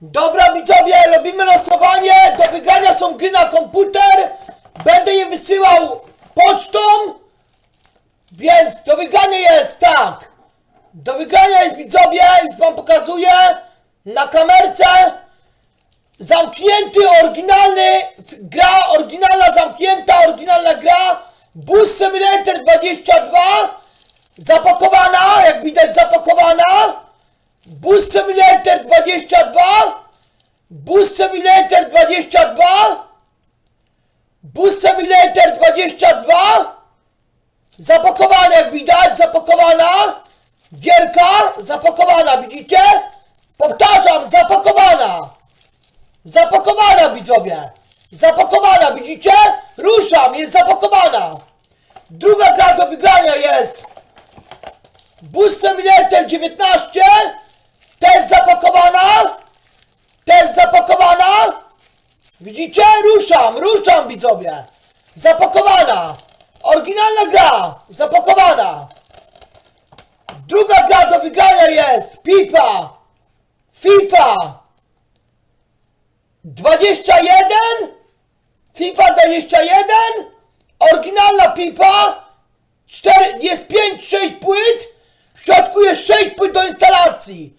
Dobra widzowie, robimy losowanie. Do wygrania są gry na komputer. Będę je wysyłał pocztą. Więc do wygrania jest tak. Do wygrania jest widzowie, już wam pokazuję. Na kamerce. Zamknięty, oryginalny, gra oryginalna, zamknięta, oryginalna gra. Bus Simulator 22. Zapakowana, jak widać zapakowana. Bus Simulator 22. Bus Simulator 22. Bus Simulator 22. Zapakowana, jak widać, zapakowana. Gierka zapakowana, widzicie? Powtarzam, zapakowana. Zapakowana, widzowie. Zapakowana, widzicie? Ruszam, jest zapakowana. Druga gra do wygrania jest Bus Simulator 19 Też zapakowana? Też zapakowana? Widzicie? Ruszam, ruszam widzowie. Zapakowana. Oryginalna gra. Zapakowana. Druga gra do wygrania jest FIFA. FIFA. 21 FIFA 21 Oryginalna pipa 4, jest 5-6 płyt. W środku jest 6 płyt do instalacji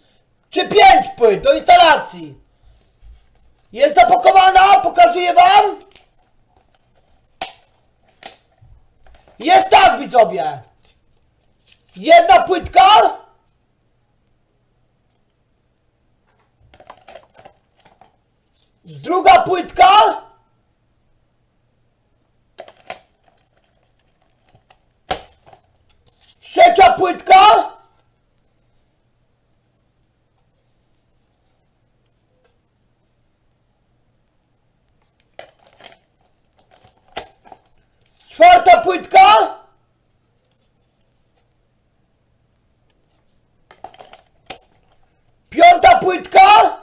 Czy 5 płyt do instalacji? Jest zapakowana, pokazuję wam. Jest tak widzowie. Jedna płytka. Druga płytka. Trzecia płytka. Czwarta płytka. Piąta płytka.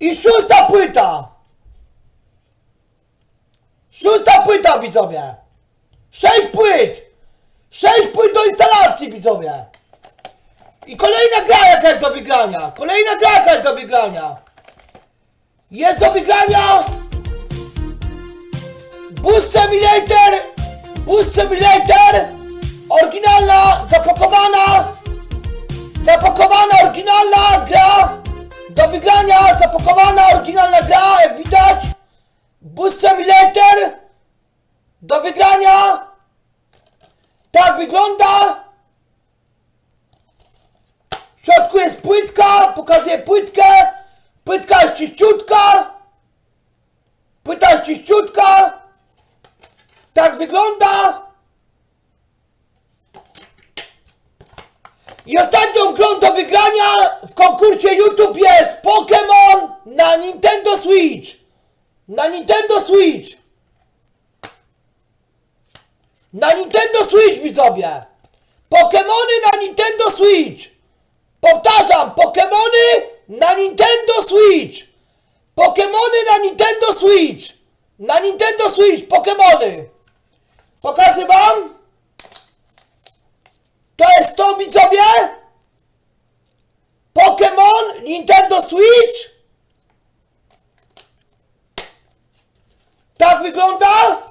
I szósta płyta. Szósta płyta, widzowie! Sześć płyt! Sześć płyt do instalacji, widzowie! I kolejna gra jaka jest do wygrania! Kolejna gra jaka jest do wygrania! Jest do wygrania! Bus Simulator! Bus Simulator! Oryginalna, zapakowana! Zapakowana, oryginalna gra! Do wygrania, zapakowana, oryginalna gra, jak widać! Bus Simulator do wygrania. Tak wygląda. W środku jest płytka, pokazuję płytkę. Płytka jest czyściutka. Jest czyściutka. Tak wygląda. I ostatnią grą do wygrania w konkursie YouTube jest Pokémon na Nintendo Switch. Na Nintendo Switch! Na Nintendo Switch, widzowie! Pokemony na Nintendo Switch! Powtarzam, Pokemony na Nintendo Switch! Pokemony na Nintendo Switch! Na Nintendo Switch, Pokemony! Pokażę wam! To jest to, widzowie! Pokemon Nintendo Switch! Tak wygląda?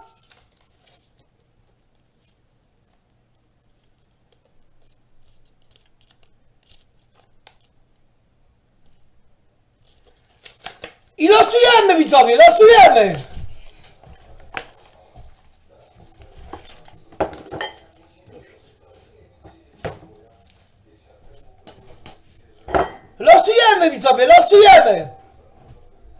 I losujemy widzowie, losujemy! Losujemy widzowie, losujemy!